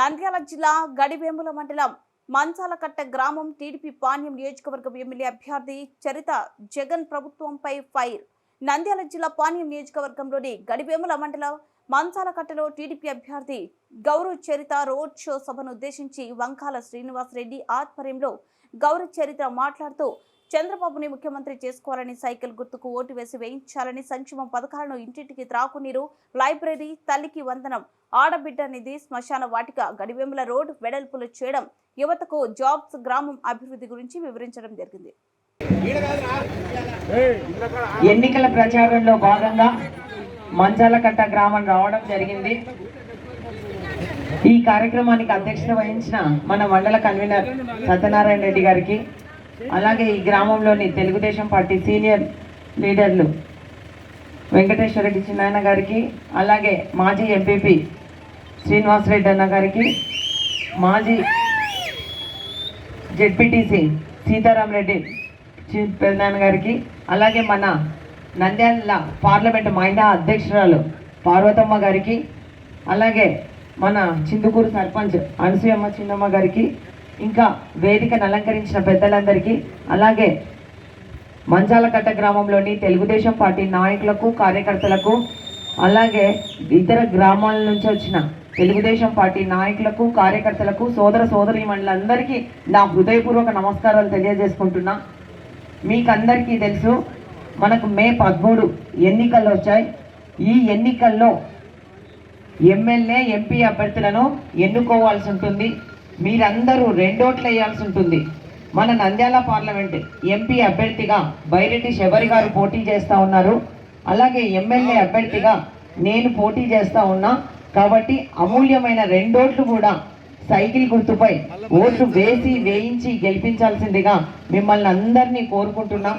నంద్యాల జిల్లా గడివేముల మండలం మంచాలకట్ట గ్రామం టీడీపీ పాణ్యం నియోజకవర్గం ఎమ్మెల్యే అభ్యర్థి చరిత జగన్ ప్రభుత్వంపై ఫైర్. నంద్యాల జిల్లా పాణ్యం నియోజకవర్గంలోని గడివేముల మండలం మంచాలకట్టలో టీడీపీ అభ్యర్థి గౌరవ్ చరిత రోడ్ షో సభను ఉద్దేశించి వంకాల శ్రీనివాసరెడ్డి ఆధ్వర్యంలో గౌరవ్ చరిత మాట్లాడుతూ చంద్రబాబుని ముఖ్యమంత్రి చేసుకోవాలని సైకిల్ గుర్తుకు ఓటు వేసి వేయించాలని సంక్షేమ పథకాలను ఇంటింటికి త్రాకునీరు లైబ్రరీ తల్లికి వందనం ఆడబిడ్డ నిధి శ్మశాన వాటిక గడివెంబల రోడ్ వెడల్పులు చేయడం యువతకు జాబ్స్ గ్రామం అభివృద్ధి గురించి వివరించడం జరిగింది. ఎన్నికల ప్రచారంలో భాగంగా మంచాలకట్ట గ్రామం రావడం జరిగింది. ఈ కార్యక్రమానికి అధ్యక్షత వహించిన మన మండల కన్వీనర్ సత్యనారాయణ రెడ్డి గారికి అలాగే ఈ గ్రామంలోని తెలుగుదేశం పార్టీ సీనియర్ లీడర్లు వెంకటేశ్వర రెడ్డి చిన్నాయన గారికి అలాగే మాజీ ఎంపీపీ శ్రీనివాసరెడ్డి అన్న గారికి మాజీ జెడ్పీటీసీ సీతారాం రెడ్డి గారికి అలాగే మన నంద్యాల పార్లమెంట్ మహిళా అధ్యక్షురాలు పార్వతమ్మ గారికి అలాగే మన చిందుకూరు సర్పంచ్ అనసూయమ్మ చిన్నమ్మ గారికి ఇంకా వేదికను అలంకరించిన పెద్దలందరికీ అలాగే మంచాలకట్ట గ్రామంలోని తెలుగుదేశం పార్టీ నాయకులకు కార్యకర్తలకు అలాగే ఇతర గ్రామాల నుంచి వచ్చిన తెలుగుదేశం పార్టీ నాయకులకు కార్యకర్తలకు సోదర సోదరి మండలందరికీ నా హృదయపూర్వక నమస్కారాలు తెలియజేసుకుంటున్నా. మీకందరికీ తెలుసు మనకు మే పదమూడు ఎన్నికలు వచ్చాయి. ఈ ఎన్నికల్లో ఎమ్మెల్యే ఎంపీ అభ్యర్థులను ఎన్నుకోవాల్సి ఉంటుంది. మీరందరూ రెండోట్లు వేయాల్సి ఉంటుంది. మన నంద్యాల పార్లమెంట్ ఎంపీ అభ్యర్థిగా బైరెడ్డి శబరి గారు పోటీ చేస్తూ ఉన్నారు. అలాగే ఎమ్మెల్యే అభ్యర్థిగా నేను పోటీ చేస్తూ ఉన్నా. కాబట్టి అమూల్యమైన రెండోట్లు కూడా సైకిల్ గుర్తుపై ఓట్లు వేసి వేయించి గెలిపించాల్సిందిగా మిమ్మల్ని అందరినీ కోరుకుంటున్నాం.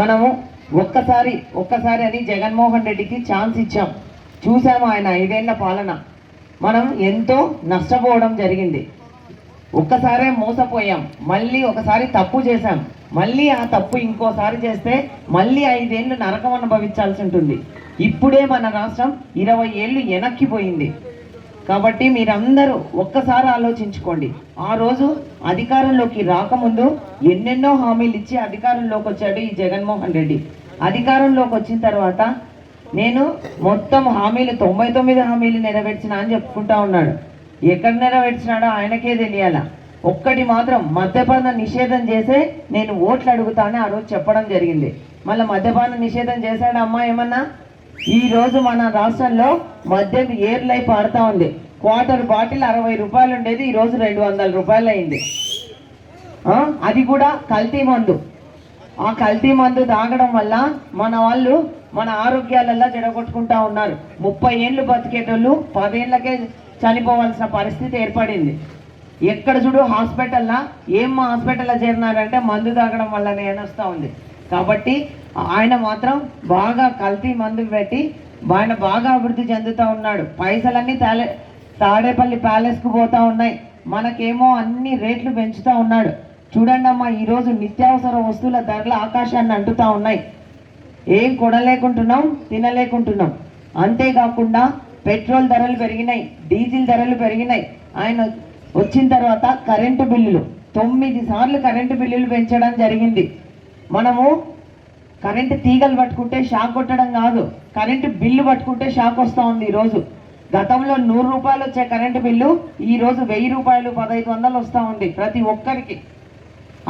మనము ఒక్కసారి ఒక్కసారి అని జగన్మోహన్ రెడ్డికి ఛాన్స్ ఇచ్చాం. చూసాము ఆయన ఐదేళ్ళ పాలన? మనం ఎంతో నష్టపోవడం జరిగింది. ఒక్కసారే మోసపోయాం. మళ్ళీ ఒకసారి తప్పు చేశాం. మళ్ళీ ఆ తప్పు ఇంకోసారి చేస్తే మళ్ళీ ఐదేళ్ళు నరకం అనుభవించాల్సి ఉంటుంది. ఇప్పుడే మన రాష్ట్రం ఇరవై ఏళ్ళు వెనక్కిపోయింది కాబట్టి మీరందరూ ఒక్కసారి ఆలోచించుకోండి. ఆ రోజు అధికారంలోకి రాకముందు ఎన్నెన్నో హామీలు ఇచ్చి అధికారంలోకి వచ్చాడు ఈ జగన్మోహన్ రెడ్డి. అధికారంలోకి వచ్చిన తర్వాత నేను మొత్తం హామీలు తొంభై తొమ్మిది హామీలు నెరవేర్చిన అని చెప్పుకుంటా ఉన్నాడు. ఎక్కడ నెరవేర్చినాడో ఆయనకే తెలియాల. ఒక్కటి మాత్రం మద్యపాన నిషేధం చేసే నేను ఓట్లు అడుగుతానని ఆ రోజు చెప్పడం జరిగింది. మళ్ళీ మద్యపాన నిషేధం చేశాడు అమ్మా ఏమన్నా? ఈ రోజు మన రాష్ట్రంలో మద్యం ఏర్లై పాడుతూ ఉంది. క్వార్టర్ బాటిల్ అరవై రూపాయలు ఉండేది ఈరోజు రెండు వందల రూపాయలు అయింది. అది కూడా కల్తీ మందు. ఆ కల్తీ మందు తాగడం వల్ల మన వాళ్ళు మన ఆరోగ్యాలల్లో జడగొట్టుకుంటా ఉన్నారు. ముప్పై ఏళ్ళు బతికేటోళ్ళు పదేళ్ళకే చనిపోవాల్సిన పరిస్థితి ఏర్పడింది. ఎక్కడ చూడు హాస్పిటల్లో ఏం హాస్పిటల్లో చేరినారంటే మందు తాగడం వల్లనే అని వస్తూ ఉంది. కాబట్టి ఆయన మాత్రం బాగా కల్తీ మందు పెట్టి ఆయన బాగా అభివృద్ధి చెందుతూ ఉన్నాడు. పైసలన్నీ తాలే తాడేపల్లి ప్యాలెస్కు పోతూ ఉన్నాయి. మనకేమో అన్ని రేట్లు పెంచుతూ ఉన్నాడు. చూడండి అమ్మా ఈరోజు నిత్యావసర వస్తువుల ధరలు ఆకాశాన్ని అంటుతా ఉన్నాయి. ఏం కొనలేకుంటున్నాం తినలేకుంటున్నాం. అంతేకాకుండా పెట్రోల్ ధరలు పెరిగినాయి డీజిల్ ధరలు పెరిగినాయి. ఆయన వచ్చిన తర్వాత కరెంటు బిల్లులు తొమ్మిది సార్లు కరెంటు బిల్లులు పెంచడం జరిగింది. మనము కరెంటు తీగలు పట్టుకుంటే షాక్ కొట్టడం కాదు కరెంటు బిల్లు పట్టుకుంటే షాక్ వస్తూ ఉంది ఈరోజు. గతంలో నూరు రూపాయలు వచ్చే కరెంటు బిల్లు ఈరోజు వెయ్యి రూపాయలు పదహైదు వందలు వస్తూ ఉంది ప్రతి ఒక్కరికి.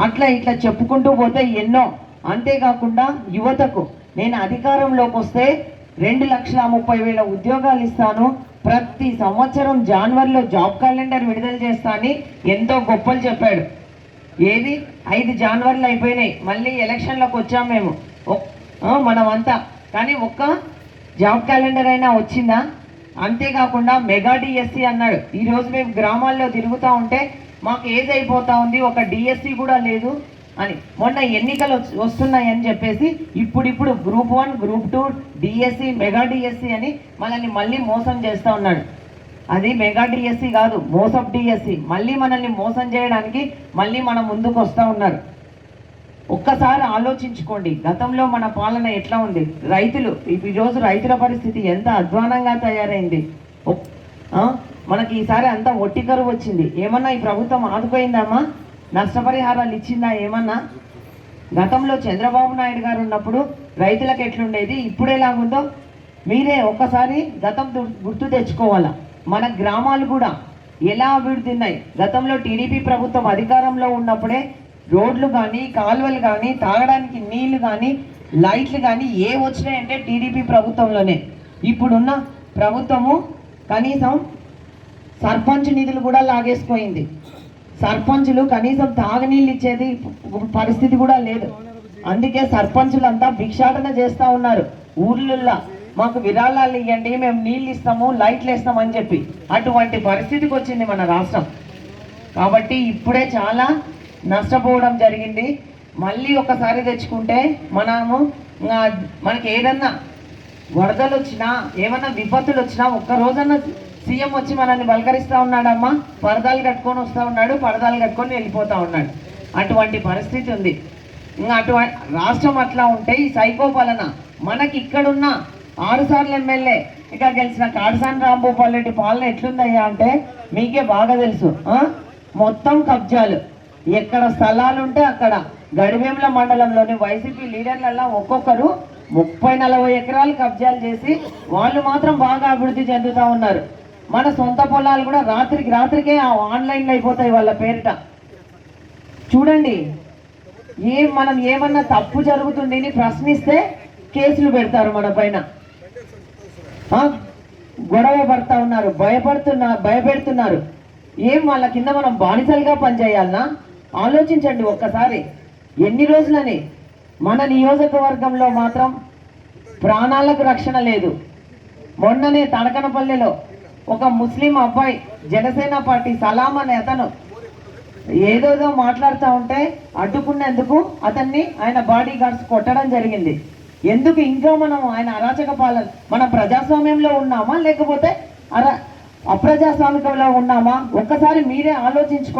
అట్లా ఇట్లా చెప్పుకుంటూ పోతే ఎన్నో. అంతేకాకుండా యువతకు నేను అధికారంలోకి వస్తే రెండు లక్షల ముప్పై వేల ఉద్యోగాలు ఇస్తాను. ప్రతి సంవత్సరం జనవరిలో జాబ్ క్యాలెండర్ విడుదల చేస్తానని ఎంతో గొప్పలు చెప్పాడు. ఏది? ఐదు జనవరిలో అయిపోయినాయి. మళ్ళీ ఎలక్షన్లోకి వచ్చాం మేము. మనమంతా. కానీ ఒక్క జాబ్ క్యాలెండర్ అయినా వచ్చిందా? అంతేకాకుండా మెగా డిఎస్సి అన్నాడు. ఈరోజు మేము గ్రామాల్లో తిరుగుతూ ఉంటే మాకు ఏజ్ అయిపోతా ఉంది. ఒక డిఎస్సి కూడా లేదు. అని. మొన్న ఎన్నికలు వస్తున్నాయని చెప్పేసి ఇప్పుడిప్పుడు group one group two DSC mega DSC అని మనల్ని మళ్ళీ మోసం చేస్తూ ఉన్నాడు. అది మెగా డిఎస్సి కాదు మోసప్ డిఎస్సి. మళ్ళీ మనల్ని మోసం చేయడానికి మళ్ళీ మన ముందుకు వస్తూ ఉన్నారు. ఒక్కసారి ఆలోచించుకోండి గతంలో మన పాలన ఎట్లా ఉంది? రైతులు ఈరోజు రైతుల పరిస్థితి ఎంత అధ్వానంగా తయారైంది? మనకి ఈసారి అంతా ఒట్టి కరువు వచ్చింది. ఏమన్నా ఈ ప్రభుత్వం ఆదుపోయిందమ్మా నష్టపరిహారాలు ఇచ్చిందా ఏమన్నా? గతంలో చంద్రబాబు నాయుడు గారు ఉన్నప్పుడు రైతులకు ఎట్లుండేది? ఇప్పుడు ఎలాగుందో? మీరే ఒక్కసారి గతం గుర్తు తెచ్చుకోవాలా? మన గ్రామాలు కూడా ఎలా అభివృద్ధి ఉన్నాయి? గతంలో టీడీపీ ప్రభుత్వం అధికారంలో ఉన్నప్పుడే రోడ్లు కానీ కాలువలు కానీ తాగడానికి నీళ్ళు కానీ లైట్లు కానీ ఏ వచ్చినాయంటే టీడీపీ ప్రభుత్వంలోనే. ఇప్పుడున్న ప్రభుత్వము కనీసం సర్పంచ్ నిధులు కూడా లాగేసిపోయింది సర్పంచులు కనీసం తాగునీళ్ళు ఇచ్చేది పరిస్థితి కూడా లేదు. అందుకే సర్పంచులంతా భిక్షాటన చేస్తూ ఉన్నారు. ఊర్లల్లో మాకు విరాళాలు ఇవ్వండి మేము నీళ్ళు ఇస్తాము లైట్లు ఇస్తాము అని చెప్పి. అటువంటి పరిస్థితికి వచ్చింది మన రాష్ట్రం. కాబట్టి ఇప్పుడే చాలా నష్టపోవడం జరిగింది. మళ్ళీ ఒకసారి తెచ్చుకుంటే మనము మనకి ఏదన్నా వరదలు వచ్చినా ఏమన్నా విపత్తులు వచ్చినా ఒక్క రోజన్నా సీఎం వచ్చి మనల్ని బలకరిస్తూ ఉన్నాడమ్మా పరదాలు కట్టుకొని వస్తూ ఉన్నాడు పరదాలు కట్టుకొని వెళ్ళిపోతూ ఉన్నాడు. అటువంటి పరిస్థితి ఉంది. ఇంకా అటువంటి రాష్ట్రం అట్లా ఉంటే ఈ సైకో పాలన మనకి ఇక్కడున్న ఆరుసార్లు ఎమ్మెల్యే ఇక గెలిచిన కాడసాని రాంభూపాల్ రెడ్డి పాలన ఎట్లుందయ్యా అంటే మీకే బాగా తెలుసు మొత్తం కబ్జాలు. ఎక్కడ స్థలాలు ఉంటే అక్కడ గడివేముల మండలంలోని వైసీపీ లీడర్లల్లా ఒక్కొక్కరు ముప్పై నలభై ఎకరాలు కబ్జాలు చేసి వాళ్ళు మాత్రం బాగా అభివృద్ధి చెందుతూ ఉన్నారు. మన సొంత పొలాలు కూడా రాత్రికి రాత్రికే ఆ ఆన్లైన్లో అయిపోతాయి వాళ్ళ పేరిట. చూడండి ఏం మనం ఏమన్నా తప్పు జరుగుతుంది అని ప్రశ్నిస్తే కేసులు పెడతారు మన పైన. గొడవ పడతా ఉన్నారు భయపడుతున్నా భయపెడుతున్నారు. ఏం వాళ్ళ కింద మనం బానిసలుగా పనిచేయాలనా? ఆలోచించండి ఒక్కసారి. ఎన్ని రోజులని? మన నియోజకవర్గంలో మాత్రం ప్రాణాలకు రక్షణ లేదు. మొన్ననే తడకనపల్లిలో ఒక ముస్లిం అబ్బాయి జనసేన పార్టీ సలాం అనే అతను ఏదోదో మాట్లాడుతూ ఉంటే అడ్డుకున్నందుకు అతన్ని ఆయన బాడీ గార్డ్స్ కొట్టడం జరిగింది. ఎందుకు ఇంకా మనం ఆయన అరాచక పాలన మన ప్రజాస్వామ్యంలో ఉన్నామా? లేకపోతే అరా అప్రజాస్వామికంలో ఉన్నామా? ఒక్కసారి మీరే ఆలోచించుకో